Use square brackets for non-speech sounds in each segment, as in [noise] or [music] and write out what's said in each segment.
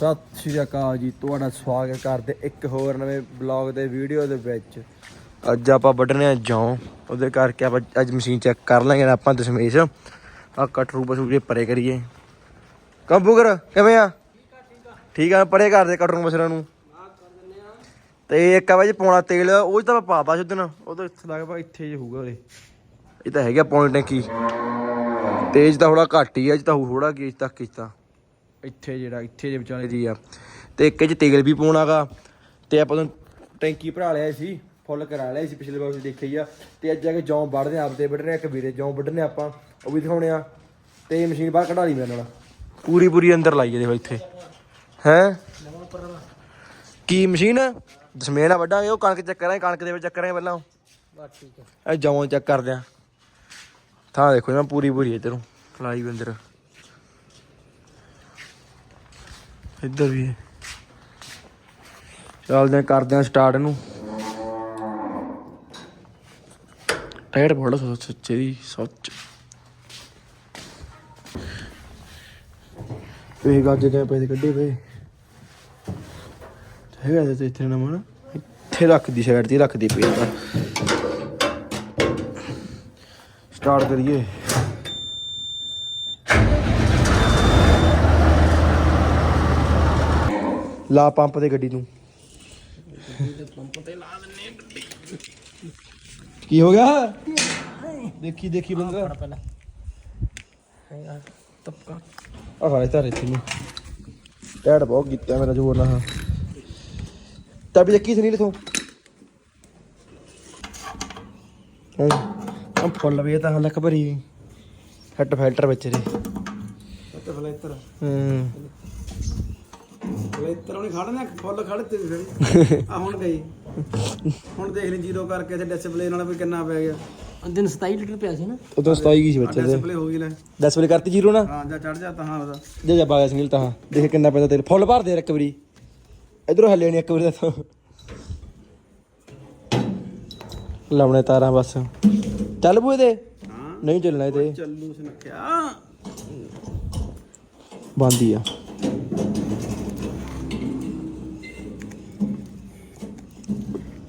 ਸਤਿ ਸ਼੍ਰੀ ਅਕਾਲ ਜੀ, ਤੁਹਾਡਾ ਸਵਾਗਤ ਕਰਦੇ ਇੱਕ ਹੋਰ ਨਵੇਂ ਬਲੌਗ ਦੇ ਵੀਡੀਓ ਦੇ ਵਿੱਚ। ਅੱਜ ਆਪਾਂ ਵੱਢਣੇ ਆ ਜੌਂ, ਉਹਦੇ ਕਰਕੇ ਆਪਾਂ ਅੱਜ ਮਸ਼ੀਨ ਚੈੱਕ ਕਰ ਲਾਂਗੇ ਨਾ ਆਪਾਂ ਦਸ਼ਮੇਸ਼। ਆ ਕਟਰੂ ਬਸੂ ਜੇ ਪਰੇ ਕਰੀਏ। ਕੰਪੂਗਰ ਕਿਵੇਂ ਆ? ਠੀਕ ਆ, ਪਰੇ ਕਰਦੇ ਕਟਰੂ ਬਸਰਾਂ ਨੂੰ। ਤੇ ਇੱਕ ਆ ਬਾਈ ਜੀ ਪੌਣਾ ਤੇਲ, ਉਹ 'ਚ ਤਾਂ ਆਪਾਂ ਪਾਪਾ ਛੁੱਦਣ ਉਹ ਤਾਂ ਇੱਥੇ ਲੱਗਦਾ ਇੱਥੇ ਜੇ ਹੋਊਗਾ ਉਹਦੇ ਇਹ ਤਾਂ ਹੈਗਾ ਪੌਣੀ ਟੈਂਕੀ ਤੇਜ ਤਾਂ ਥੋੜਾ ਘੱਟ ਹੀ ਆ ਅੱਜ ਤਾਂ ਥੋੜਾ ਗੇਜ ਤੱਕ ਕੀਤਾ ਇੱਥੇ ਜਿਹੜਾ ਇੱਥੇ ਜੇ ਵਿਚਾਲੇ ਦੀ ਆ। ਤੇ ਇੱਕ ਚ ਤੇਲ ਵੀ ਪਾਉਣਾਗਾ ਤੇ ਆਪਾਂ ਨੂੰ ਟੈਂਕੀ ਭਰਾ ਲਿਆ ਸੀ ਫੁੱਲ ਕਰਾ ਲਿਆ ਸੀ ਪਿਛਲੇ ਵਾਰ ਤੁਸੀਂ ਦੇਖਿਆ ਹੀ ਆ। ਤੇ ਅੱਜ ਜਾ ਕੇ ਜੌਂ ਵੱਢਦੇ ਆਪਦੇ ਵੱਢਣੇ ਆ, ਇੱਕ ਵੀਰੇ ਜੌਂ ਵੱਢਣੇ ਆਪਾਂ ਉਹ ਵੀ ਦਿਖਾਉਣੇ ਆ। ਤੇ ਮਸ਼ੀਨ ਬਾਹਰ ਕਢਾ ਲਈ ਮੇਰੇ ਨਾਲ। ਪੂਰੀ ਪੂਰੀ ਅੰਦਰ ਲਾਈ ਦੇਖੋ ਇੱਥੇ। ਹੈ? ਕੀ ਮਸ਼ੀਨ? ਦਸਮੇਨਾ ਵੱਡਾ ਉਹ ਕਣਕ ਚੈੱਕ ਕਰਾਂਗੇ ਕਣਕ ਦੇ ਵਿੱਚ ਚੱਕ ਕਰਾਂਗੇ ਪਹਿਲਾਂ ਬਸ ਠੀਕ ਹੈ ਇਹ ਜੌਂ ਚੈੱਕ ਕਰਦੇ ਆ। ਥਾਂ ਦੇਖੋ ਨਾ ਪੂਰੀ ਪੂਰੀ ਇਧਰੋਂ ਫਲਾਈ ਵੀ ਅੰਦਰ। ਇੱਧਰ ਵੀ ਹੈ। ਚੱਲਦੇ ਆ ਕਰਦੇ ਆ ਸਟਾਰਟ ਇਹਨੂੰ। ਟਾਇਰ ਬੜਾ ਸੱਚੇ ਦੀ, ਸੱਚ। ਇਹ ਗੱਜ ਕੇ ਪੈਸੇ ਕੱਢੇ ਪਏ। ਹੈਗਾ ਤੇ ਇੱਥੇ ਨਾ। ਮਨ ਇੱਥੇ ਰੱਖਦੀ ਸਾਈਡ ਤੇ ਰੱਖਦੀ ਪਈ ਤਾਂ। ਸਟਾਰਟ ਕਰੀਏ। ਲਾ ਪੰਪ ਤੇ ਗੱਡੀ ਨੂੰ। ਕੀ ਹੋ ਗਿਆ? ਦੇਖੀ ਦੇਖੀ ਬੰਦਾ। ਪਹਿਲਾਂ। ਹੈਗਾ ਤਪਕਾ। ਆ ਤਾਂ ਇੱਥੇ ਨੂੰ ਟੈਡ ਬਹੁਤ ਕੀਤਾ ਮੇਰਾ ਜੋਰ ਨਾਲ। ਹਾਂ ਤਾਂ ਵੀ ਦੇਖੀ ਸੁਨੀਲ ਤੂੰ ਹਾਂ ਫੁੱਲ ਵੀ ਤਾਂ ਲੱਕ ਭਰੀ ਹੈਟ ਫਿਲਟਰ ਵਿੱਚ ਦੇ ਤੇ ਫਲੇਤਰ ਹੂੰ। ਫਲੇਤਰ ਉਹਨੇ ਖੜਨਾ ਫੁੱਲ ਖੜ ਤੇ ਫਿਰ। [laughs] ਆ ਹੁਣ ਗਈ। ਹੁਣ ਦੇਖ ਲਈ ਜ਼ੀਰੋ ਕਰਕੇ ਤੇ ਡਿਸਪਲੇ ਨਾਲ ਵੀ ਕਿੰਨਾ ਪੈ ਗਿਆ। ਦਿਨ 27 ਲੀਟਰ ਪਿਆ ਸੀ ਨਾ। ਉਦੋਂ 27 ਕੀ ਸੀ ਬੱਚੇ ਦੇ? ਡਿਸਪਲੇ ਹੋ ਗਈ ਲੈ। 10 ਵੇਲੇ ਕਰਤੀ ਜੀਰੋ ਨਾ? ਹਾਂ ਜਾ ਚੜ ਜਾ ਤਾਂ ਹਾਂ ਉਹਦਾ। ਜੇ ਜਾ ਬਾਗਾ ਸੁਨੀਲ ਤਾਂ ਦੇਖ ਕਿੰਨਾ ਪੈਂਦਾ ਤੇਲ ਫੁੱਲ ਭਰ ਦੇ ਇੱਕ ਵਾਰੀ। ਇਧਰੋਂ ਹੱਲੇ ਨਹੀਂ ਇੱਕ ਵਾਰੀ ਦੱਸੋ ਲਾਉਣੇ ਤਾਰਾਂ ਬਸ। ਚੱਲ ਬੂਏ ਦੇ ਹਾਂ। ਨਹੀਂ ਚੱਲਣਾ ਇਹ ਤੇ ਚੱਲੂ ਸੁਨੱਖਿਆ। ਬੰਦੀ ਆ।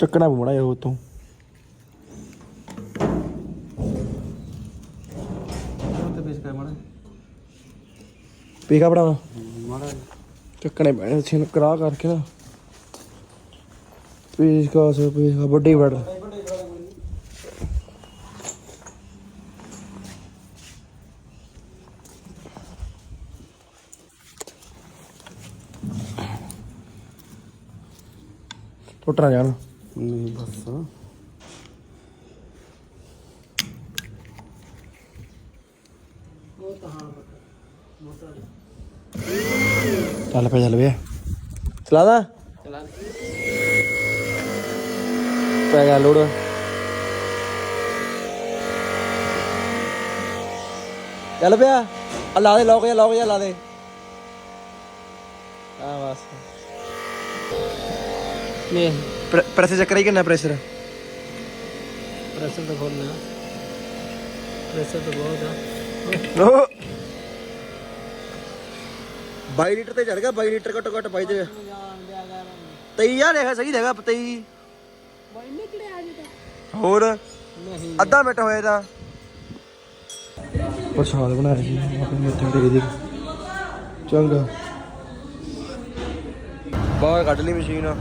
ਚੱਕਣਾ ਬੁਮੜਾ ਇਹ ਉਤੋਂ ਤੇ। ਬੇਸ ਕਰ ਮਾੜਾ ਪੀਕਾ ਬੜਾਵਾ ਮਾੜਾ ਚੱਕਣੇ ਪੈਣੇ ਛਿਨ ਕਰਾ ਕਰਕੇ ਨਾ। ਪੀਸ ਕਾ ਸੋ ਪੀਸ ਕਾ ਵੱਡੀ ਵੜ। ਟੁੱਟਣਾ ਜਾਣ। ਨਹੀਂ ਬਸ ਚੱਲ ਪਿਆ ਚੱਲ ਪਿਆ ਚਲਾ ਦਾ ਚਲਾ ਪੈ ਗਿਆ ਲੋੜ ਚੱਲ ਪਿਆ ਆ ਲਾ ਦੇ ਲੋਕ ਜਾ ਲੋਕ ਜਾ ਲਾ ਦੇ ਆ ਬਸ ਨੇ ਪ੍ਰੈਸ਼ਰ ਚੱਕਰ ਹੀ ਕਿੰਨਾ ਪ੍ਰੈਸ਼ਰ ਪ੍ਰੈਸ਼ਰ ਤਾਂ ਖੋਲਣਾ ਪ੍ਰੈਸ਼ਰ ਤਾਂ ਬਹੁਤ ਆ 22 ਲੀਟਰ ਤੇ ਚੜ ਗਿਆ 22 ਲੀਟਰ ਘੱਟੋ ਘੱਟ ਪਾਈ ਤੇ 23 ਯਾਰ ਦੇਖਾ ਸਹੀ ਦੇਗਾ 23 ਬਾਈ ਨਿਕਲੇ ਆ ਜੀ ਤਾਂ ਹੋਰ ਨਹੀਂ ਅੱਧਾ ਮਿੰਟ ਹੋਇਆ ਤਾਂ ਪ੍ਰਸ਼ਾਦ ਬਣਾਇਆ ਸੀ ਆਪਣੇ ਮਿੱਠੇ ਦੇ ਦੇ ਚੰਗਾ ਬਾਹਰ ਕੱਢ ਲਈ ਮਸ਼ੀਨ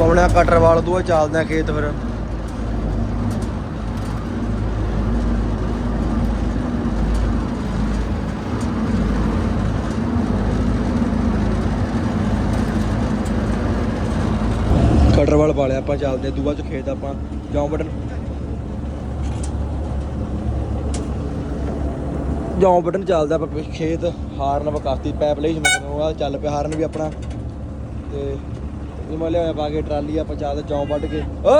ਪਾਉਣਾ ਕਟਰ ਵਾਲ ਦੂਆ ਚੱਲਦੇ ਆ ਖੇਤ ਫਿਰ। ਕਟਰ ਵਾਲ ਪਾ ਲਿਆ ਆਪਾਂ, ਚੱਲਦੇ ਆ। ਦੂਆ ਚ ਖੇਤ ਆਪਾਂ ਜੌਂ ਬਟਨ ਜੌਂ ਬਟਨ ਚੱਲਦਾ ਆਪਾਂ ਖੇਤ, ਹਾਰਨ ਵਕਾਤੀ ਪੈਪ ਲਈ ਮਗਰ ਚੱਲ ਪਿਆ, ਹਾਰਨ ਵੀ ਆਪਣਾ। ਤੇ ਇਹ ਮੈਂ ਲਿਆਇਆ ਪਾ ਕੇ, ਟਰਾਲੀ ਆਪਾਂ ਚੱਲਦੇ ਜੌਂ ਵੱਢ ਕੇ। ਓ!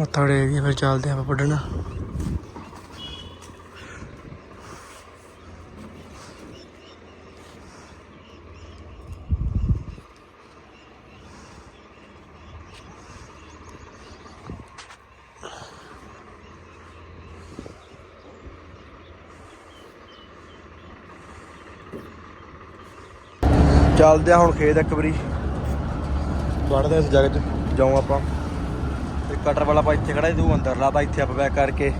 ਮੱਥਾ ਮੱਥਾ ਟੇਕ ਕੇ ਫਿਰ ਚੱਲਦੇ ਆਪਾਂ ਵੱਢਣਾ। ਚੱਲਦੇ ਆ ਹੁਣ ਖੇਤ ਇੱਕ ਵਾਰੀ। ਵੜਦੇ ਇਸ ਜਗ੍ਹਾ 'ਚ ਜਾਉਂ ਆਪਾਂ। ਤੇ ਕਟਰ ਵਾਲਾ ਆਪਾਂ ਇੱਥੇ ਖੜਾ ਤੂੰ ਅੰਦਰ ਲਾ ਤਾਂ ਇੱਥੇ ਆਪਾਂ ਬੈਕ ਕਰਕੇ।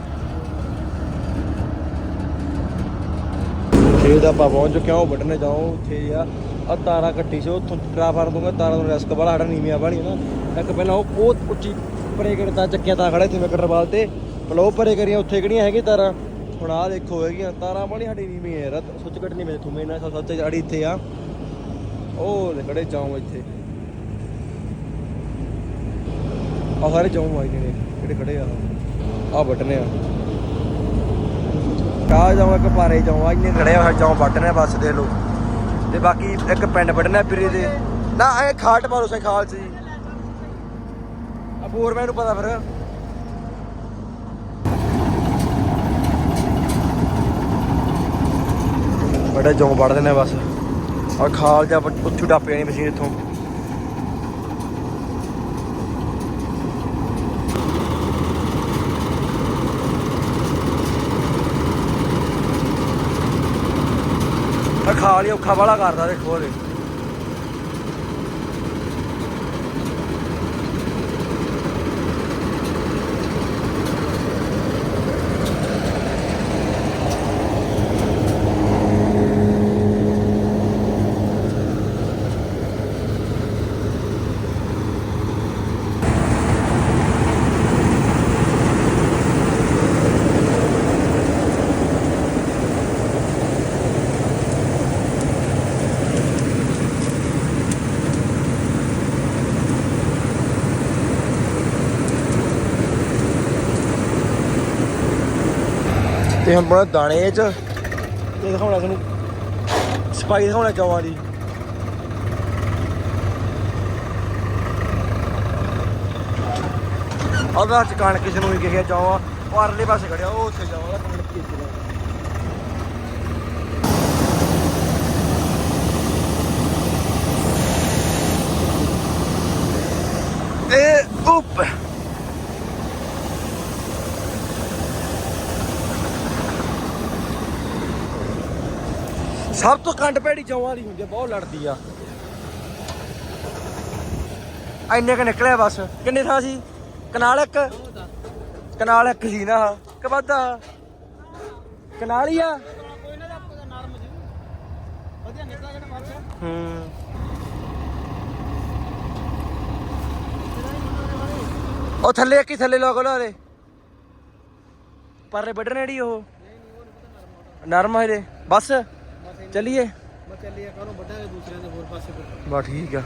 ਖੇਤ ਆਪਾਂ ਪਹੁੰਚ ਚੁੱਕੇ ਹਾਂ ਉਹ ਵੱਢਣੇ ਜਾਉਂ ਉੱਥੇ ਆ। ਆ ਤਾਰਾਂ ਕੱਟੀ ਸੀ ਉੱਥੋਂ ਟਰਾਫਾਰ ਦੂੰਗਾ ਤਾਰਾਂ ਨੂੰ ਰਿਸਕ ਵਾਲਾ ਸਾਡਾ ਨੀਵੀਆਂ ਬਣੀ ਨਾ। ਇੱਕ ਪਹਿਲਾਂ ਉਹ ਉਹ ਉੱਚੀ ਪਰੇ ਕਰਦਾ ਚੱਕਿਆ ਤਾਂ ਖੜੇ ਸੀ ਮੈਂ ਕਟਰ ਵਾਲ ਤੇ। ਪਲੋ ਪਰੇ ਕਰੀਆਂ ਉੱਥੇ ਕਿਹੜੀਆਂ ਹੈਗੀਆਂ ਤਾਰਾਂ? ਹੁਣ ਆਹ ਦੇਖੋ ਹੈਗੀਆਂ ਤਾਰਾਂ ਬਣੀ ਸਾਡੀ ਨੀਵੀਂ ਯਾਰ ਸੁੱਚ ਕੱਟਣੀ ਮੇਰੇ ਥੁਮੇ ਨਾਲ ਸੱਚ ਅੜੀ ਇੱਥੇ ਆ। ਉਹ ਖੜੇ ਜਾਉਂ ਇੱਥੇ। ਆ ਸਾਰੇ ਜਾਉਂ ਆਏ ਨੇ ਜਿਹੜੇ ਖੜੇ ਆ। ਆ ਬਟਨੇ ਆ। ਕਾ ਜਾਉਂ ਇੱਕ ਪਾਰੇ ਜਾਉਂ ਆ ਇੰਨੇ ਖੜੇ ਆ ਜਾਉਂ ਬਟਨੇ ਬਸ ਦੇ ਲੋ। ਤੇ ਬਾਕੀ ਇੱਕ ਪਿੰਡ ਬਟਨਾ ਪਿਰੇ ਦੇ। ਨਾ, ਇਹ ਖਾਟ ਪਾਲੋ ਸੇ ਖਾਲ ਆ ਬੋਰ ਮੈਨੂੰ ਪਤਾ ਫਿਰ। ਬੜਾ ਜਾਉਂ ਵੜਦੇ ਨੇ ਬਸ। ਆ ਖਾਲ ਜਾਂ ਉੱਥੋਂ ਟੱਪ ਜਾਣੀ ਮਸ਼ੀਨ ਇੱਥੋਂ। ਆ ਖਾਲ ਹੀ ਔਖਾ ਵਾਲਾ ਕਰਦਾ ਦੇਖੋ ਉਹਦੇ ਤੇ ਹੁਣ ਬਣਾ ਦਾਣੇ ਚ। ਤੇ ਦਿਖਾਉਣਾ ਤੁਹਾਨੂੰ। ਸਪਾਈ ਦਿਖਾਉਣਾ ਚਾਹਾਂ ਦੀ। ਉਹਦਾ ਚ ਕਣਕ ਕਿਸ ਨੂੰ ਵੀ ਕਿਹਾ ਚਾਹਾਂ ਪਰਲੇ ਪਾਸੇ ਖੜਿਆ, ਉਹ ਉੱਥੇ ਜਾਵਾਂ ਕਣਕ ਕੀ ਚਲਾ ਇਹ ਸਭ ਤੋਂ ਕੰਡ ਭੈੜੀ ਚੌਂ ਦੀ ਹੁੰਦੀ ਆ, ਬਹੁਤ ਲੜਦੀ ਆ। ਐਨੇ ਕ ਨਿਕਲਿਆ ਬਸ। ਕਿੰਨੇ ਥਾਂ ਸੀ? ਕਨਾਲ ਇੱਕ। ਕਨਾਲ ਇੱਕ ਸੀ ਨਾ ਕਿ ਵਾਧਾ ਕਨਾਲ ਹੀ ਆ। ਦਾ ਨਾਲ ਹੂੰ। ਉਹ ਥੱਲੇ ਇੱਕ ਥੱਲੇ ਲੋਕ ਲਾ ਪਰਲੇ ਵੱਢਣ ਜਿਹੜੀ ਉਹ। ਨਰਮ ਹੈ ਬਸ। ਚੱਲੀਏ? ਮੈਂ ਚੱਲੀਏ ਕਰੋ ਵੱਡਾ ਦੂਸਰਿਆਂ ਦੇ ਹੋਰ ਪਾਸੇ ਬਾ ਠੀਕ ਆ।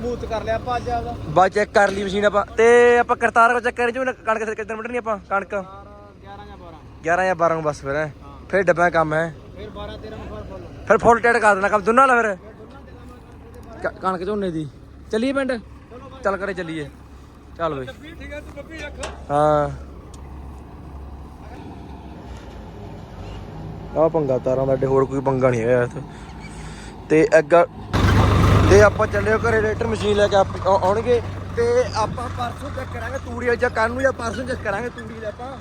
ਮੂਤ ਕਰ ਲਿਆ ਆਪਾਂ ਅੱਜ ਆਪਦਾ। ਬਾ ਚੈੱਕ ਕਰ ਲਈ ਮਸ਼ੀਨ ਆਪਾਂ। ਤੇ ਆਪਾਂ ਕਰਤਾਰ ਕੋ ਚੈੱਕ ਕਰੀ ਜੋ ਕਣਕ ਕਿੱਦਾਂ ਵੱਢਣੀ ਆਪਾਂ? ਕਣਕ? 11 ਜਾਂ 12 11 ਜਾਂ 12 ਨੂੰ ਬਸ ਫਿਰ ਹੈਂ। ਫਿਰ ਡੱਬਾ ਕੰਮ ਹੈ? ਫਿਰ 12 13 ਨੂੰ ਫਰ ਫੁੱਲ। ਫਿਰ ਫੁੱਲ ਕਰ ਦੇਣਾ ਕੰਮ ਦੋਨਾਂ ਲਾ ਫਿਰ। ਕਣਕ ਝੋਨੇ ਦੀ। ਚੱਲੀਏ ਪਿੰਡ? ਚੱਲ ਕਰੇ ਚੱਲੀਏ। ਚੱਲ ਬਈ। ਠੀਕ ਹੈ ਤੂੰ ਬੱਬੀ ਰੱਖ। ਹਾਂ। ਆ ਪੰਗਾ ਤਾਰਾਂ ਦਾ ਡੇ, ਹੋਰ ਕੋਈ ਪੰਗਾ ਨਹੀਂ ਹੈਗਾ ਇੱਥੇ। ਤੇ ਅੱਗਾ ਤੇ ਆਪਾਂ ਚੱਲੇ ਘਰੇ, ਰੇਟਰ ਮਸ਼ੀਨ ਲੈ ਕੇ ਆਪ- ਆਉਣਗੇ। ਤੇ ਆਪਾਂ ਪਰਸੋਂ ਚੈੱਕ ਕਰਾਂਗੇ ਤੂੜੀ ਜਾਂ ਕੱਲ ਨੂੰ ਜਾਂ ਪਰਸੋਂ ਚੈੱਕ ਕਰਾਂਗੇ ਤੂੜੀ ਦਾ ਆਪਾਂ।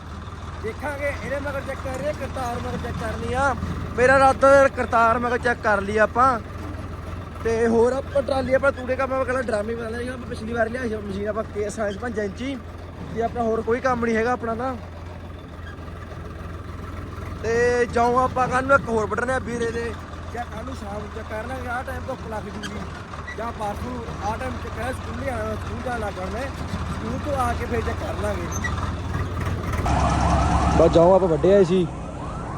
ਦੇਖਾਂਗੇ, ਇਹਦੇ ਮਗਰ ਚੈੱਕ ਕਰ ਰਹੇ ਕਰਤਾਰ ਮਗਰ ਚੈੱਕ ਕਰਨੀ ਆ। ਮੇਰਾ ਰਾਤਾ ਕਰਤਾਰ ਮਗਰ ਚੈੱਕ ਕਰ ਲਈ ਆਪਾਂ। ਤੇ ਹੋਰ ਆਪਾਂ ਟਰਾਲੀ, ਆਪਾਂ ਤੂੜੇ ਕੰਮ ਆਪਾਂ ਕਹਿੰਦਾ ਡਰਾਮੇ ਬਣਾ ਲਿਆ ਪਿਛਲੀ ਵਾਰ ਲਿਆ ਸੀ ਮਸ਼ੀਨ, ਆਪਾਂ ਕੇ ਸਾਇੰਸ 5 ਇੰਚੀ। ਤੇ ਆਪਣਾ ਹੋਰ ਕੋਈ ਕੰਮ ਨਹੀਂ ਹੈਗਾ ਆਪਣਾ ਤਾਂ। ਤੇ ਜਾਉਂ ਆਪਾਂ ਕੱਲ ਨੂੰ ਇੱਕ ਹੋਰ ਵੱਢਣੇ ਆ ਵੀਰੇ ਦੇ। ਜਾਂ ਕੱਲ ਨੂੰ ਸ਼ਾਮ ਨੂੰ ਚੈੱਕ ਕਰ ਲਾਂਗੇ ਆਹ ਟਾਈਮ ਧੁੱਪ ਲੱਗ ਜੂਗੀ। ਜਾਂ ਪਰਸੋਂ ਆਹ ਟਾਈਮ ਚ ਕਹਿ ਸਕੂਲ ਹੀ ਆਣਾ ਸਕੂਲ ਜਾਣ ਲੱਗ ਪੜਨੇ ਸਕੂਲ ਤੋਂ ਆ ਕੇ ਫੇਰ ਚੈੱਕ ਕਰ ਲਾਂਗੇ। ਬਸ ਜਾਉਂ ਆਪਾਂ ਵੱਡੇ ਆਏ ਸੀ।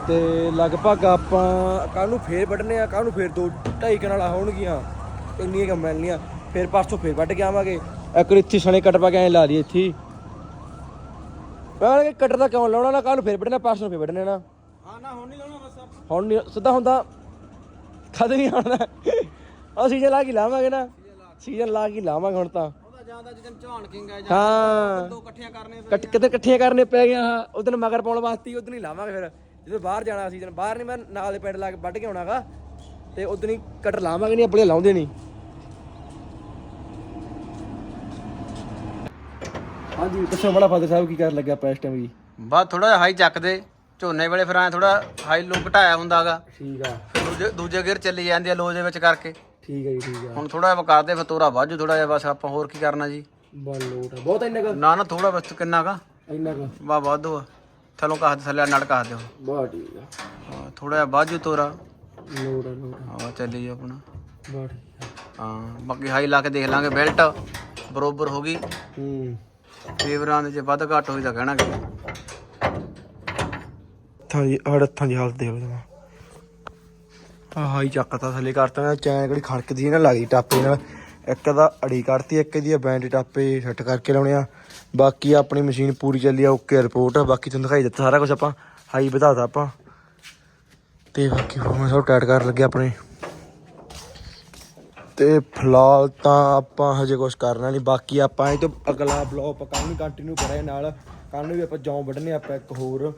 ਤੇ ਲਗਭਗ ਆਪਾਂ ਕੱਲ ਨੂੰ ਫੇਰ ਵੱਢਣੇ ਆ ਕੱਲ ਨੂੰ ਫੇਰ ਦੋ ਢਾਈ ਕਨਾਲਾਂ ਹੋਣਗੀਆਂ। ਇੰਨੀਆਂ ਕੰਮ ਮਿਲਣੀਆਂ ਫੇਰ ਪਰਸੋਂ ਫੇਰ ਵੱਢ ਕੇ ਆਵਾਂਗੇ। ਇੱਕ ਇੱਥੇ ਸਣੇ ਕੱਟ ਪਾ ਕੇ ਐ ਲਾ ਲਈ ਇੱਥੇ। ਮੈਂ ਕਿ ਕਟਰ ਦਾ ਕਿਉਂ? ਲਾਉਣਾ ਨਾ ਕੱਲ ਨੂੰ ਫੇਰ ਵੱਢਣਾ ਪਰਸੋਂ ਫੇਰ ਵੱਢਣੇ ਨਾ। ਨਾ ਹੁਣ ਨਹੀਂ ਲਾਉਣਾ ਬਸ ਆਪਾਂ? ਹੁਣ ਨਹੀਂ ਸਿੱਧਾ ਹੁੰਦਾ। ਕਦੇ ਨਹੀਂ ਆਉਣਾ। ਆ ਸੀਜ਼ਨ ਲਾ ਕੇ ਲਾਵਾਂਗੇ ਨਾ। ਸੀਜ਼ਨ ਲਾ ਕੇ ਲਾਵਾਂਗੇ ਹੁਣ ਤਾਂ। ਉਹਦਾ ਜਾਂਦਾ ਜਦੋਂ ਝਾਣ ਕਿੰਗ ਆ ਹਾਂ। ਦੋ ਇਕੱਠੀਆਂ ਕਰਨੇ ਕੱਟ ਕਿਤੇ ਇਕੱਠੀਆਂ ਕਰਨੇ ਪੈ ਗਿਆ ਹਾਂ। ਉਦੋਂ ਮਗਰ ਪਾਉਣ ਵਾਸਤੇ ਉਦੋਂ ਹੀ ਲਾਵਾਂਗੇ ਫਿਰ। ਜਦੋਂ ਬਾਹਰ ਜਾਣਾ ਸੀ ਜਦੋਂ ਬਾਹਰ ਨਹੀਂ ਮੈਂ ਨਾਲ ਦੇ ਪਿੰਡ ਲਾ ਕੇ ਵੱਢ ਕੇ ਆਉਣਾਗਾ। ਤੇ ਉਦੋਂ ਹੀ ਕੱਟ ਲਾਵਾਂਗੇ ਨਹੀਂ ਆਪਣੇ ਲਾਉਂਦੇ ਨਹੀਂ। ਹਾਂਜੀ ਦੱਸੋ ਬੜਾ ਫਾਦਰ ਸਾਹਿਬ ਕੀ ਕਰਨ ਲੱਗਿਆ ਆਪਾਂ ਇਸ ਟਾਈਮ ਜੀ? ਬਸ ਥੋੜਾ ਜਿਹਾ ਹਾਈ ਚੱਕਦੇ ਝੋਨੇ ਵੇਲੇ ਫਿਰ ਐ ਥੋੜਾ ਹਾਈ ਲੋ ਘਟਾਇਆ ਹੁੰਦਾਗਾ। ਠੀਕ ਆ। ਦੂਜੇ ਦੂਜੇ ਗੇਰ ਚੱਲੀ ਜਾਂਦੀ ਆ ਲੋ ਦੇ ਵਿੱਚ ਕਰਕੇ। ਠੀਕ ਹੈ ਜੀ ਠੀਕ ਆ। ਹੁਣ ਥੋੜਾ ਜਿਹਾ ਕਰਦੇ ਫਿਰ ਤੋਰਾ ਵਾਜੂ ਥੋੜਾ ਜਿਹਾ ਬਸ ਆਪਾਂ ਹੋਰ ਕੀ ਕਰਨਾ ਜੀ। ਬਲ ਲੋਟ ਆ। ਬਹੁਤ ਇੰਨਾ ਕੁ? ਨਾ ਨਾ ਥੋੜਾ ਬਸ ਕਿੰਨਾ ਕਾ? ਇੰਨਾ ਕੁ? ਵਾ ਵਾਧੂ ਆ ਥਲੋਂ ਕਹਾ ਥੱਲੇ ਨੜ ਕਹਾ ਦਿਓ ਬਹੁਤ ਠੀਕ ਆ। ਥੋੜਾ ਜਿਹਾ ਵਾਜੂ ਤੋਰਾ। ਲੋਟ ਆ ਲੋਟ ਆ। ਹਾਂ ਚੱਲੀ ਜੀ ਆਪਣਾ। ਬਹੁਤ ਠੀਕ ਆ। ਹਾਂ ਬਾਕੀ ਹਾਈ ਲਾ ਕੇ ਦੇਖ ਲਾਂਗੇ ਬੈਲਟ ਬਰੋਬਰ ਹੋ ਗਈ। ਹੂੰ। ਫੇਵਰਾਂ ਦੇ ਜੇ ਵੱਧ ਘੱਟ ਹੋਈ ਤਾਂ ਕਹਿਣਾ ਕਿ। ਹੱਥਾਂ ਦੀ ਹੜ ਹੱਥਾਂ ਦੀ ਹਾਲਤ ਦੇਖ ਲਓ ਆ ਹਾਈ ਚੱਕਤਾ ਥੱਲੇ ਕਰਤਾ ਨਾ ਚੈਨ ਕਿਹੜੀ ਖੜਕਦੀ ਨਾ ਲੱਗਦੀ ਟਾਪੇ ਨਾਲ। ਇੱਕ ਦਾ ਅੜੀ ਕੱਢਤੀ ਇੱਕ ਦੀ ਬੈਂਡ ਟਾਪੇ ਸੈੱਟ ਕਰਕੇ ਲਾਉਣੇ ਆ। ਬਾਕੀ ਆਪਣੀ ਮਸ਼ੀਨ ਪੂਰੀ ਚੱਲੀ ਆ, ਓਕੇ ਰਿਪੋਰਟ ਆ। ਬਾਕੀ ਤੁਹਾਨੂੰ ਦਿਖਾਈ ਦਿੱਤਾ ਸਾਰਾ ਕੁਝ ਆਪਾਂ, ਹਾਈ ਵਧਾਤਾ ਆਪਾਂ। ਤੇ ਬਾਕੀ ਹੁਣ ਸਭ ਟਾਈਟ ਕਰਨ ਲੱਗੇ ਆਪਣੇ। ਤੇ ਫਿਲਹਾਲ ਤਾਂ ਆਪਾਂ ਹਜੇ ਕੁਝ ਕਰਨਾ ਨਹੀਂ। ਬਾਕੀ ਆਪਾਂ ਇਹ ਤੋਂ ਅਗਲਾ ਬਲੌਗ ਆਪਾਂ ਕੱਲ ਨੂੰ ਕੰਟੀਨਿਊ ਕਰਾਂਗੇ ਨਾਲ। ਕੱਲ ਨੂੰ ਵੀ ਆਪਾਂ ਜੌਂ ਵੱਢਣੇ ਆਪਾਂ ਇੱਕ ਹੋਰ।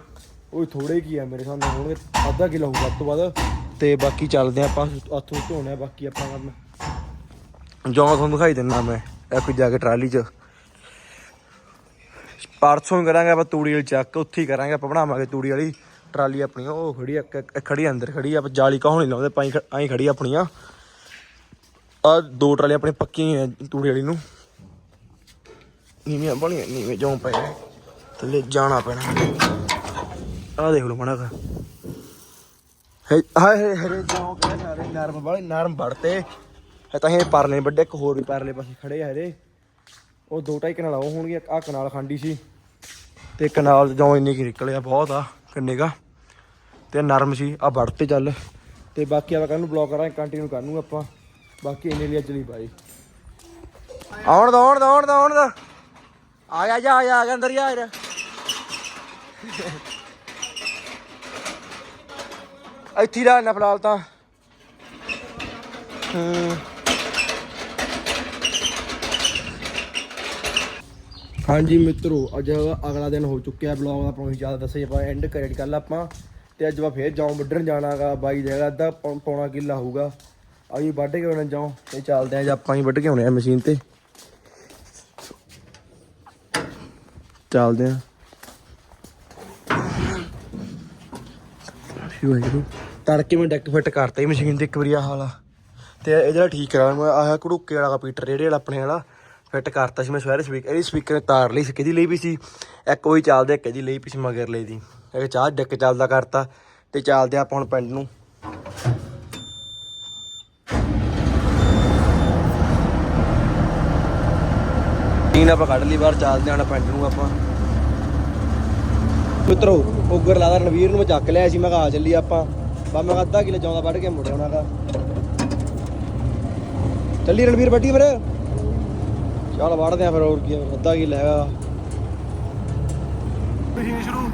ਉਹ ਥੋੜੇ ਕੀ ਆ ਮੇਰੇ ਸਾਹਮਣੇ ਹੋਣਗੇ ਅੱਧਾ ਕਿਲੋ ਹੋਊਗਾ ਵੱਧ ਤੋਂ ਵੱਧ। ਤੇ ਬਾਕੀ ਚੱਲਦੇ ਆ ਆਪਾਂ ਹੱਥੋਂ ਧੋਣੇ ਬਾਕੀ ਆਪਾਂ ਕੰਮ। ਜੌਂ ਤੁਹਾਨੂੰ ਦਿਖਾਈ ਦਿੰਦਾ ਮੈਂ ਇੱਕ ਜਾ ਕੇ ਟਰਾਲੀ 'ਚ। ਪਰਸੋਂ ਹੀ ਕਰਾਂਗੇ ਆਪਾਂ ਤੂੜੀ ਵਾਲੀ ਚੱਕ ਉੱਥੇ ਹੀ ਕਰਾਂਗੇ ਆਪਾਂ ਬਣਾਵਾਂਗੇ ਤੂੜੀ ਵਾਲੀ ਟਰਾਲੀ ਆਪਣੀ ਉਹ ਖੜੀ ਆ, ਖੜੀ ਅੰਦਰ ਖੜੀ ਆ ਆਪਾਂ ਜਾਲੀ ਕਹਾਉਣੀ ਲਾਉਂਦੇ ਪਾਈ ਆਈ ਖੜੀ ਆ ਆਪਣੀਆਂ ਆ। ਦੋ ਟਰਾਲੀਆਂ ਆਪਣੀ ਪੱਕੀਆਂ ਆ ਤੂੜੀ ਵਾਲੀ ਨੂੰ। ਨੀਵੀਆਂ ਬਣੀਆਂ ਨੀਵੇਂ ਜੋਂ ਪਏ ਨੇ। ਥੱਲੇ ਜਾਣਾ ਪੈਣਾ। ਆ ਦੇਖ ਲਓ ਮਣਾ ਕਾ ਹਾਏ ਹਰੇ ਜੋਂ ਕਹੇ ਸਾਰੇ ਨਰਮ ਵਾਲੇ, ਨਰਮ ਵੜਤੇ ਹੈ ਤਾਂ ਇਹ ਪਰਲੇ ਵੱਡੇ ਇੱਕ ਹੋਰ ਵੀ ਪਰਲੇ ਪਾਸੇ ਖੜੇ ਆ ਹਰੇ ਉਹ ਦੋ ਢਾਈ ਕਨਾਲ ਉਹ ਹੋਣਗੇ ਆ ਕਨਾਲ ਖਾਂਡੀ ਸੀ। ਤੇ ਕਨਾਲ ਜੋਂ ਇੰਨੀ ਕੀ ਨਿਕਲਿਆ ਬਹੁਤ ਆ, ਕਿੰਨੇ ਕਾ ਤੇ ਨਰਮ ਸੀ ਆ ਵੜਤੇ ਚੱਲ। ਤੇ ਬਾਕੀ ਆਪਾਂ ਕੱਲ ਨੂੰ ਬਲੌਗ ਕਰਾਂਗੇ ਕੰਟੀਨਿਊ ਕਰ ਨੂੰ ਆਪਾਂ। ਬਾਕੀ ਇਹਨੇ ਲਈ ਅੱਜ ਲਈ ਬਾਈ। ਆਉਣ ਦਾ ਆਉਣ ਦਾ ਆਉਣ ਦਾ ਆਉਣ ਦਾ। ਆ ਗਿਆ ਜਾ, ਆ ਗਿਆ ਅੰਦਰ ਯਾਰ ਇੱਥੇ ਹੀ ਰਹਿਣਾ ਫਿਲਹਾਲ ਤਾਂ। ਹਾਂਜੀ ਮਿੱਤਰੋ, ਅੱਜ ਅਗਲਾ ਦਿਨ ਹੋ ਚੁੱਕਿਆ ਬਲੌਗ ਦਾ ਪਹੁੰਚ ਜ਼ਿਆਦਾ ਦੱਸੇ ਆਪਾਂ ਐਂਡ ਕਰਿਆ ਕੱਲ ਆਪਾਂ। ਤੇ ਅੱਜ ਆਪਾਂ ਫੇਰ ਜਾਉਂ ਵੱਢਣ ਜਾਣਾਗਾ ਬਾਈ ਜਗ੍ਹਾ ਅੱਧਾ ਪੌਣਾ ਕਿੱਲਾ ਹੋਊਗਾ। ਅਸੀਂ ਵੱਢ ਕੇ ਆਉਣਾ ਜਾਉਂ ਤੇ ਚੱਲਦੇ ਆਂ ਅੱਜ ਆਪਾਂ ਹੀ ਵੱਢ ਕੇ ਆਉਣੇ ਆ ਮਸ਼ੀਨ ਤੇ। ਚੱਲਦੇ ਆਂ ਵਾਹਿਗੁਰੂ ਤੜਕੇ ਮੈਂ ਡੈਕ ਫਿੱਟ ਕਰਤਾ ਹੀ ਮਸ਼ੀਨ ਤੇ ਇੱਕ ਵਾਰੀ ਆਹ ਵਾਲਾ। ਤੇ ਇਹ ਜਿਹੜਾ ਠੀਕ ਕਰਾ ਮੈਂ ਆਹ ਘੜੂਕੇ ਵਾਲਾ ਪੀਟਰ ਰੇੜੇ ਵਾਲਾ ਆਪਣੇ ਵਾਲਾ ਫਿੱਟ ਕਰਤਾ ਸੀ ਮੈਂ ਸਵੇਰੇ ਸਪੀਕਰ ਇਹਦੀ ਸਪੀਕਰ ਤਾਰ ਲਈ ਸੀ, ਕਿਹਦੀ ਲਈ ਵੀ ਸੀ? ਇੱਕ ਉਹੀ ਚੱਲਦੇ, ਇੱਕ ਇਹਦੀ ਲਈ ਵੀ ਸੀ, ਮਗਰ ਲਈ ਦੀ। ਇੱਕ ਚਾਹ ਡੈਕ ਚੱਲਦਾ ਕਰਤਾ, ਤੇ ਚੱਲਦੇ ਆਪਾਂ ਹੁਣ ਪਿੰਡ ਨੂੰ। ਟੀਨ ਆਪਾਂ ਕੱਢ ਲਈ, ਬਾਹਰ ਚੱਲਦੇ ਹਾਂ ਪਿੰਡ ਨੂੰ ਆਪਾਂ। ਮਿੱਤਰੋ ਉਗਰ ਲਾਦਾ ਰਣਵੀਰ ਨੂੰ ਮੈਂ ਚੱਕ ਲਿਆ ਸੀ ਮੈਂ ਕਿਹਾ ਆ ਚੱਲੀ ਆਪਾਂ। ਬਾ ਮੈਂ ਕਿਹਾ ਅੱਧਾ ਕਿਲੋ ਜਾਉਂਦਾ ਵੱਢ ਕੇ ਮੁੜਿਆ ਉਹਨਾਂ ਦਾ। ਚੱਲੀ ਰਣਵੀਰ ਵੱਡੀ ਫਿਰ। ਚੱਲ ਵੜਦੇ ਆ ਫਿਰ ਹੋਰ ਕੀ ਆ, ਅੱਧਾ ਕਿਲੋ ਹੈਗਾ। ਮਸ਼ੀਨ ਸ਼ੁਰੂ?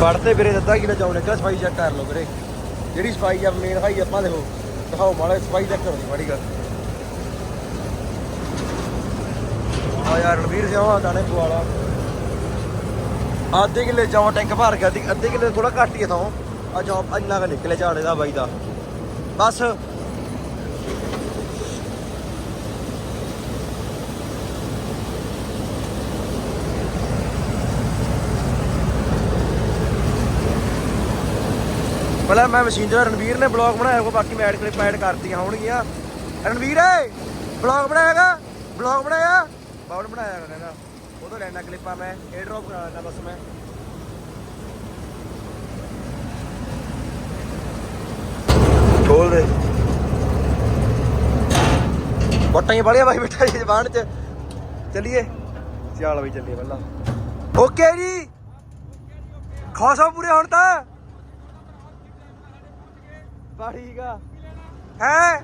ਆ ਵੜਦੇ ਵੀਰੇ, ਅੱਧਾ ਕਿਲੋ ਜਾਉਣੇ ਕਾ ਸਫ਼ਾਈ ਚੈੱਕ ਕਰ ਲਓ ਵੀਰੇ। ਜਿਹੜੀ ਸਫ਼ਾਈ ਆ ਮੇਨ ਹਾਈ ਆਪਾਂ ਦੇਖੋ, ਦਿਖਾਓ ਮਾੜਾ ਸਫ਼ਾਈ ਚੈੱਕ ਕਰੋ ਮਾੜੀ ਗੱਲ। ਆ ਯਾਰ ਰਣਵੀਰ ਸਿੰਘ ਦਾਣੇ ਪਵਾਲਾ। ਅੱਧੇ ਕਿੱਲੇ ਚੌਂ ਟੈਂਕ ਭਰ ਗਿਆ ਅੱਧੇ ਅੱਧੇ ਕਿੱਲੇ ਥੋੜਾ ਘੱਟ ਹੀ ਆ ਤਾਂ ਆ ਜੌਂ ਇੰਨਾ ਕ ਨਿਕਲੇ ਝਾੜੇ ਦਾ ਬਾਈ ਦਾ। ਬਸ ਪਹਿਲਾਂ ਮੈਂ ਮਸ਼ੀਨ ਜਿਹੜਾ ਰਣਵੀਰ ਨੇ ਬਲੌਗ ਬਣਾਇਆ ਹੋਊਗਾ ਬਾਕੀ ਮੈਂ ਐਡ ਕਲਿੱਪ ਐਡ ਕਰਤੀਆਂ ਹੋਣਗੀਆਂ। ਰਣਵੀਰ ਏ ਬਲੌਗ ਬਣਾਏਗਾ ਬਲੌਗ ਬਣਾਇਆ? ਬਾਉਣ ਬਣਾਇਆ ਕਹਿੰਦਾ। ਉਹ ਤੋਂ ਲੈਣਾ ਕਲਿੱਪਾਂ ਮੈਂ ਏਅਰ ਡ੍ਰੌਪ ਕਰਾ ਲੈਣਾ ਬਸ ਮੈਂ। ਖੋਲ ਦੇ। ਬਟਾਂ ਹੀ ਬੜੀਆਂ ਬਾਈ ਬੈਠਾ ਜੀ ਜ਼ਬਾਨ ਚ। ਚੱਲੀਏ। ਚੱਲ ਬਈ, ਚੱਲੀਏ ਪਹਿਲਾਂ। ਓਕੇ ਜੀ। ਖੋਸਾ ਪੂਰੇ ਹੁਣ ਤਾਂ। ਬਾ ਠੀਕ ਆ ਹੈ?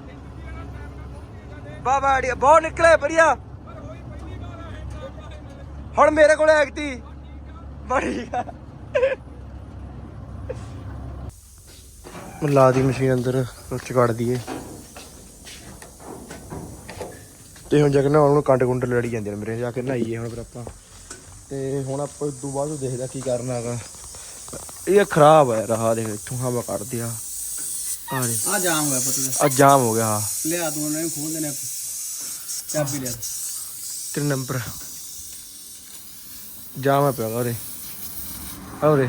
ਬਾਬਾ ਅੜੀ ਬਹੁਤ ਨਿਕਲੇ ਵਧੀਆ। ਹੁਣ ਮੇਰੇ ਕੋਲ ਐਕਟੀ। ਬਾ ਠੀਕ ਆ ਲਾ ਦੀ ਮਸ਼ੀਨ ਅੰਦਰ ਉੱਚ ਕੱਢ ਦਈਏ। ਤੇ ਹੁਣ ਜਾ ਕੇ ਨਾ ਉਹਨੂੰ ਕੰਡ ਕੁੰਡ ਲੜੀ ਜਾਂਦੇ ਨੇ ਮੇਰੇ ਜਾ ਕੇ ਨਹਾਈਏ ਹੁਣ ਫਿਰ ਆਪਾਂ। ਤੇ ਹੁਣ ਆਪਾਂ ਉਦੋਂ ਬਾਅਦ ਦੇਖਦਾ ਕੀ ਕਰਨਾ ਹੈਗਾ। ਇਹ ਖਰਾਬ ਹੈ ਰਹਾ ਦੇਖ ਇੱਥੋਂ ਹਵਾ ਕੱਢਦੇ ਆ। ਆ ਜਾਮ ਹੋਇਆ ਪੁੱਤ ਦਾ ਆ ਜਾਮ ਹੋ ਗਿਆ ਲਿਆ ਤੂੰ ਉਹਨੇ ਖੋਲ ਦੇਣੇ ਚਾਬੀ ਲਿਆ। ਤੇ ਨੰਬਰ। ਜਾਮ ਪਿਆ ਗਾ ਉਰੇ। ਔਰੇ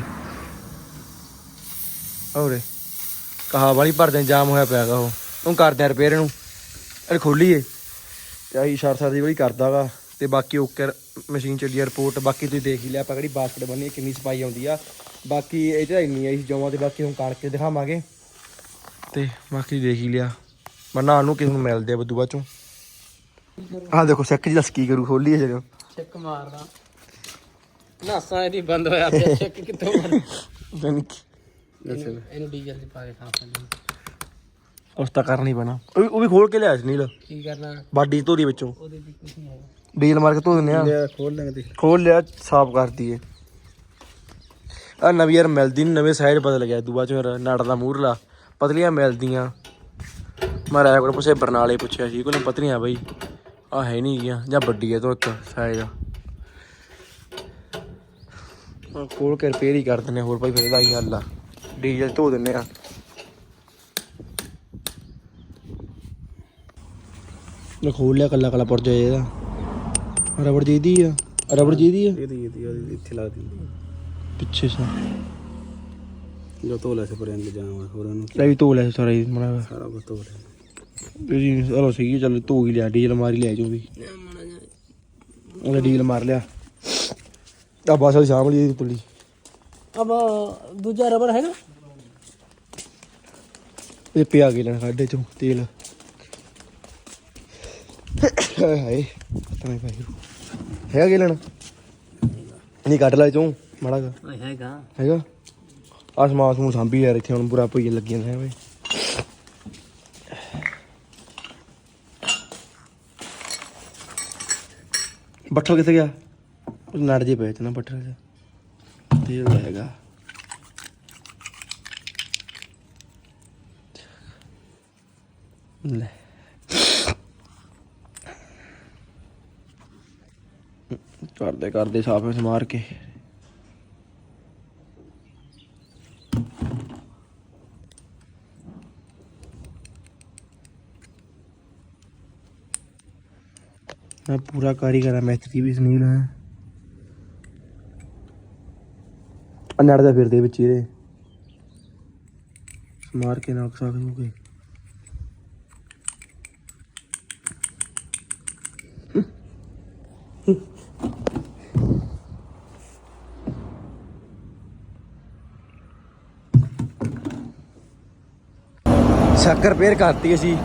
ਔਰੇ ਕਹਾ ਵਾਲੀ ਭਰਦੇ ਜਾਮ ਹੋਇਆ ਪਿਆ ਗਾ ਉਹ। ਉਹ ਕਰਦੇ ਆ ਰਿਪੇਅਰ ਨੂੰ ਇਹ ਖੋਲੀਏ। ਤੇ ਆਹੀ ਸ਼ਰ ਸਰ ਦੀ ਬੜੀ ਕਰਦਾਗਾ ਤੇ ਬਾਕੀ ਓਕੇ ਮਸ਼ੀਨ ਚੱਲੀ ਆ ਰਿਪੋਰਟ ਬਾਕੀ ਤੁਸੀਂ ਦੇਖ ਹੀ ਲਿਆ ਆਪਾਂ ਕਿਹੜੀ ਬਾਸਕਟ ਬੰਨੀ ਕਿੰਨੀ ਸਫ਼ਾਈ ਆਉਂਦੀ ਆ। ਬਾਕੀ ਇਹ ਚ ਇੰਨੀ ਆਈ ਜਮਾਂ ਤੇ ਬਾਕੀ ਹੁਣ ਕਰਕੇ ਦਿਖਾਵਾਂਗੇ। ਤੇ ਬਾਕੀ ਦੇਖ ਹੀ ਲਿਆ। ਮਨਾ ਨੂੰ ਕਿਸ ਨੂੰ ਮਿਲਦੇ ਆ ਬਦੂ ਬਾਅਦ ਚੋਂ। ਆਹ ਦੇਖੋ ਸੈਕ ਜੀ ਦੱਸ ਕੀ ਕਰੂ ਖੋਲੀ ਹੈ ਜਦੋਂ। ਚੱਕ ਮਾਰਦਾ ਨਾਸਾਂ ਇਹਦੀ ਬੰਦ ਹੋਇਆ ਪਿਆ ਚੱਕ ਕਿੱਥੋਂ ਮਾਰ [laughs] ਇਹਨੂੰ ਇਹਨੂੰ ਡੀਜ਼ਲ ਚ ਪਾ ਕੇ ਸਾਫ਼ ਕਰ ਉਸ ਤਾਂ ਕਰਨਾ ਪੈਣਾ। ਉਹ ਵੀ ਉਹ ਵੀ ਖੋਲ ਕੇ ਲਿਆ ਸੀ ਨੀਲ। ਕੀ ਕਰਨਾ? ਬਾਡੀ ਧੋਰੀ ਵਿੱਚੋਂ। ਉਹਦੇ ਵਿੱਚ ਕੁਝ ਨਹੀਂ ਹੈਗਾ। ਡੀਲ ਮਾਰ ਕੇ ਧੋ ਦਿੰਦੇ ਆ। ਖੋਲ ਲੈਂਗੇ ਤੇ ਖੋਲ ਲਿਆ ਸਾਫ਼ ਕਰਦੀ ਏ ਆ ਨਵੀਂ ਯਾਰ ਮਿਲਦੀ ਨੀ ਨਵੇਂ ਸਾਈਡ ਪਤਾ ਲੱਗਿਆ ਦੂਆ ਚ ਮੇਰਾ ਨੜ ਦਾ ਮੂਰਲਾ ਪਤਲੀਆਂ ਮਿਲਦੀਆਂ। ਮੈਂ ਕੋਲ ਪੁੱਛੇ ਬਰਨਾਲੇ ਪੁੱਛਿਆ ਸੀ ਕੋਈ ਪਤਲੀਆਂ ਬਈ। ਆ ਹੈ ਨਹੀਂ ਗਿਆ ਜਾਂ ਵੱਡੀ ਹੈ ਤੋਂ ਇੱਕ ਸਾਈਜ਼ ਆ। ਖੋਲ ਕੇ ਰਿਪੇਅਰ ਹੀ ਕਰ ਆ, ਹੋਰ ਭਾਈ ਫਿਰ ਇਹਦਾ ਹੀ ਹੱਲ ਆ। ਡੀਜ਼ਲ ਧੋ ਦਿੰਨੇ ਆ। ਇਹ ਖੋਲ ਲਿਆ ਕੱਲਾ ਕੱਲਾ ਪੁਰਜਾ ਇਹਦਾ। ਰਬੜ ਜੀ ਦੀ ਆ ਰਬੜ ਜੀ ਦੀ ਆ। ਇਹਦੀ ਇਹਦੀ ਇੱਥੇ ਲੱਗਦੀ ਪਿੱਛੇ ਸਾ। ਜੋ ਤੋਲਾ ਸੇ ਪਰ ਅੰਗ ਜਾਮ ਹੋਰ ਉਹਨੂੰ ਲੈ ਵੀ ਧੋ ਲੈ ਸਾਰਾ ਹੀ ਮੜਾ ਸਾਰਾ ਕੁਝ ਤੋੜ ਜੀ ਚਲੋ ਸਹੀ ਚੱਲ ਧੋ ਹੀ ਲਿਆ ਡੀਜ਼ਲ ਮਾਰੀ ਲਿਆ ਜੋ ਵੀ ਉਹਨੇ ਡੀਜ਼ਲ ਮਾਰ ਲਿਆ। ਆ ਬਸ ਵਾਲੀ ਸ਼ਾਮ ਲਈ ਤੁਲੀ। ਅਬ ਦੂਜਾ ਰਬਰ ਹੈਗਾ? ਇਹ ਪਿਆ ਕੇ ਲੈਣਾ ਖਾਡੇ ਚੋਂ ਤੇਲ। ਹਾਏ ਹਾਏ ਪਤਾ ਨਹੀਂ ਭਾਈ ਹੈਗਾ ਕੀ ਲੈਣਾ? ਨਹੀਂ ਕੱਢ ਲੈ ਚੋਂ ਮਾੜਾ ਹੈਗਾ। ਹੈਗਾ? ਆ ਸਮਾਨ ਸਮੂਹ ਸਾਂਭੀ ਯਾਰ, ਇੱਥੇ ਹੁਣ ਬੁਰਾ ਪਈ ਲੱਗੀ ਜਾਂਦਾ ਹੈ ਓਏ ਬੱਠਲ ਕਿੱਥੇ ਗਿਆ? ਉਹ ਲੜ ਜੇ ਪਏ ਨਾ ਬੱਠਲ ਚ। ਤੇਲ ਹੈਗਾ। ਲੈ। ਕਰਦੇ ਕਰਦੇ ਸਾਫ਼ ਸਮਾਰ ਕੇ। ਤਾਂ ਪੂਰਾ ਕਾਰੀਗਰ ਮਿਸਤਰੀ ਵੀ ਸੁਨੀਲ ਹੈ। ਅਨੜਦਾ ਫਿਰਦੇ ਵਿੱਚ ਇਹਦੇ। ਸਮਾਰ ਕੇ ਨਾਕ ਸਾਖ ਨੂੰ ਕੋਈ ਸ਼ੱਕਰ ਰਿਪੇਅਰ ਕਰਤੀ ਅਸੀਂ।